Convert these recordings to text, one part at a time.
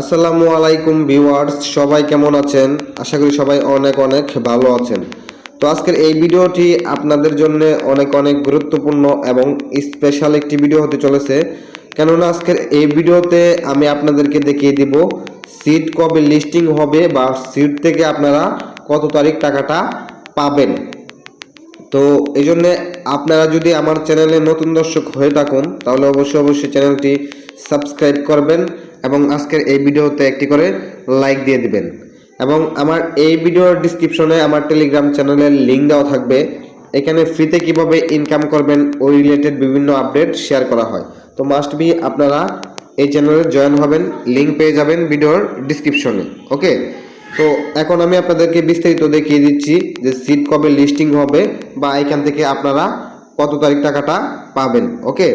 আসসালামু আলাইকুম ভিউয়ার্স, সবাই কেমন আছেন? আশা করি সবাই অনেক অনেক ভালো আছেন। তো আজকের এই ভিডিওটি আপনাদের জন্য অনেক অনেক গুরুত্বপূর্ণ এবং স্পেশাল একটি ভিডিও হতে চলেছে। কেননা আজকের এই ভিডিওতে আমি আপনাদেরকে দেখিয়ে দিব সিট কবে লিস্টিং হবে বা সিট থেকে আপনারা কত তারিখ টাকাটা পাবেন। তো এই জন্যে আপনারা যদি আমার চ্যানেলে নতুন দর্শক হয়ে থাকুন, তাহলে অবশ্যই অবশ্যই চ্যানেলটি সাবস্ক্রাইব করবেন। এবং আজকের এই ভিডিওতে একটি করে লাইক দিয়ে দিবেন। এবং আমার এই ভিডিওর ডিসক্রিপশনে আমার টেলিগ্রাম চ্যানেলের লিঙ্ক দেওয়া থাকবে। এখানে ফ্রিতে কীভাবে ইনকাম করবেন, ওই রিলেটেড বিভিন্ন আপডেট শেয়ার করা হয়। তো মাস্ট বি আপনারা এই চ্যানেলে জয়েন হবেন লিঙ্ক পেয়ে যাবেন ভিডিওর ডিসক্রিপশনে ওকে তো এখন আমি আপনাদেরকে বিস্তারিত দেখিয়ে দিচ্ছি যে সিট কবে লিস্টিং হবে বা এখান থেকে আপনারা কত তারিখ টাকাটা পাবেন ওকে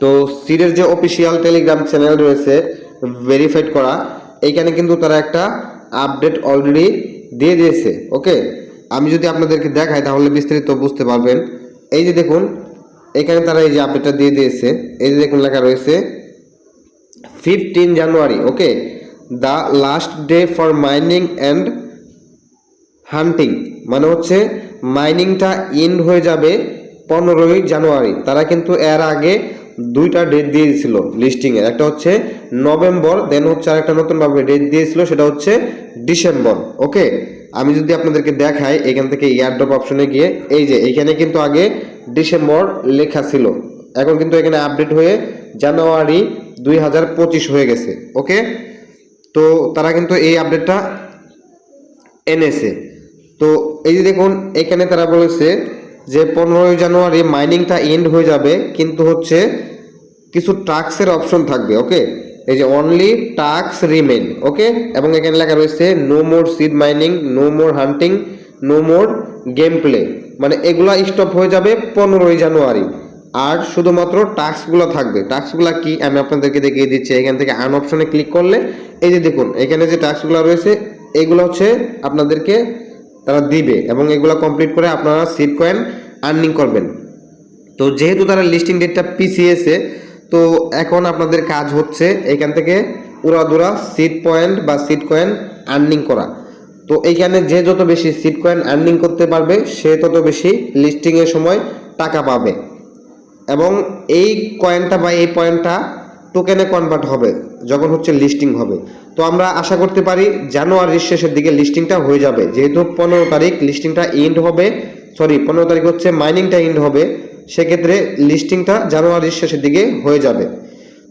তো সিটের যে অফিসিয়াল টেলিগ্রাম চ্যানেল রয়েছে ভেরিফাইড করা, এইখানে কিন্তু তারা একটা আপডেট অলরেডি দিয়ে দিয়েছে ওকে আমি যদি আপনাদেরকে দেখাই, তাহলে বিস্তারিত বুঝতে পারবেন। এই যে দেখুন, এখানে তারা এই যে আপডেটটা দিয়ে দিয়েছে, এই যে দেখুন লেখা রয়েছে fifteen January okay the last day for mining and hunting মানে হচ্ছে মাইনিংটা ইন্ড হয়ে যাবে পনেরোই জানুয়ারি তারা কিন্তু এর আগে দুইটা ডেট দিয়ে দিয়েছিল লিস্টিংয়ের একটা হচ্ছে নভেম্বর দেন হচ্ছে আরেকটা নতুনভাবে ডেট দিয়েছিল, সেটা হচ্ছে ডিসেম্বর ওকে আমি যদি আপনাদেরকে দেখাই, এখান থেকে ইয়ারড্রপ অপশনে গিয়ে, এই যে, এখানে কিন্তু আগে ডিসেম্বর লেখা ছিল। এখন কিন্তু এখানে আপডেট হয়ে জানুয়ারি দুই হাজার পঁচিশ হয়ে গেছে ওকে তো তারা কিন্তু এই আপডেটটা এনেছে। তো এই যে দেখুন, এখানে তারা বলেছে যে পনেরোই জানুয়ারি মাইনিংটা এন্ড হয়ে যাবে, কিন্তু হচ্ছে কিছু টাক্সের অপশন থাকবে ওকে এই যে অনলি টাক্স রিমেন ওকে এবং এখানে লেখা রয়েছে no more seed mining no more hunting no more game play মানে এগুলা স্টপ হয়ে যাবে পনেরোই জানুয়ারি। আর শুধুমাত্র টাস্কগুলো থাকবে। টাস্কগুলো কি? আমি আপনাদেরকে দেখিয়ে দিচ্ছি। এখান থেকে আন অপশনে ক্লিক করলে, এই যে দেখুন, এখানে যে টাস্কগুলো রয়েছে, এগুলো হচ্ছে আপনাদেরকে তারা দিবে এবং এগুলো কমপ্লিট করে আপনারা সিট কয়েন আর্নিং করবেন। তো যেহেতু তারা লিস্টিং ডেটটা পিছিয়েছে, তো এখন আপনাদের কাজ হচ্ছে এখান থেকে উড়াদুরা সিট পয়েন্ট বা সিট কয়েন আর্নিং করা। তো এইখানে যে যত বেশি সিট কয়েন আর্নিং করতে পারবে, সে তত বেশি লিস্টিংয়ের সময় টাকা পাবে। এবং এই কয়েনটা বা এই পয়েন্টটা টোকেনে কনভার্ট হবে, যখন হচ্ছে লিস্টিং হবে। তো আমরা আশা করতে পারি জানুয়ারির শেষের দিকে লিস্টিংটা হয়ে যাবে। যেহেতু পনেরো তারিখ লিস্টিংটা এন্ড হবে সরি পনেরো তারিখ হচ্ছে মাইনিংটা এন্ড হবে, সেক্ষেত্রে লিস্টিংটা জানুয়ারির শেষের দিকে হয়ে যাবে।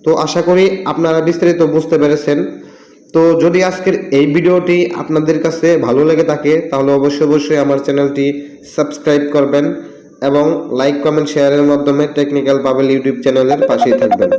তো আশা করি আপনারা বিস্তারিত বুঝতে পেরেছেন। তো যদি আজকের এই ভিডিওটি আপনাদের কাছে ভালো লেগে থাকে, তাহলে অবশ্যই অবশ্যই আমার চ্যানেলটি সাবস্ক্রাইব করবেন এবং লাইক, কমেন্ট, শেয়ারের মাধ্যমে টেকনিক্যাল পাবেল ইউটিউব চ্যানেলের পাশেই থাকবেন।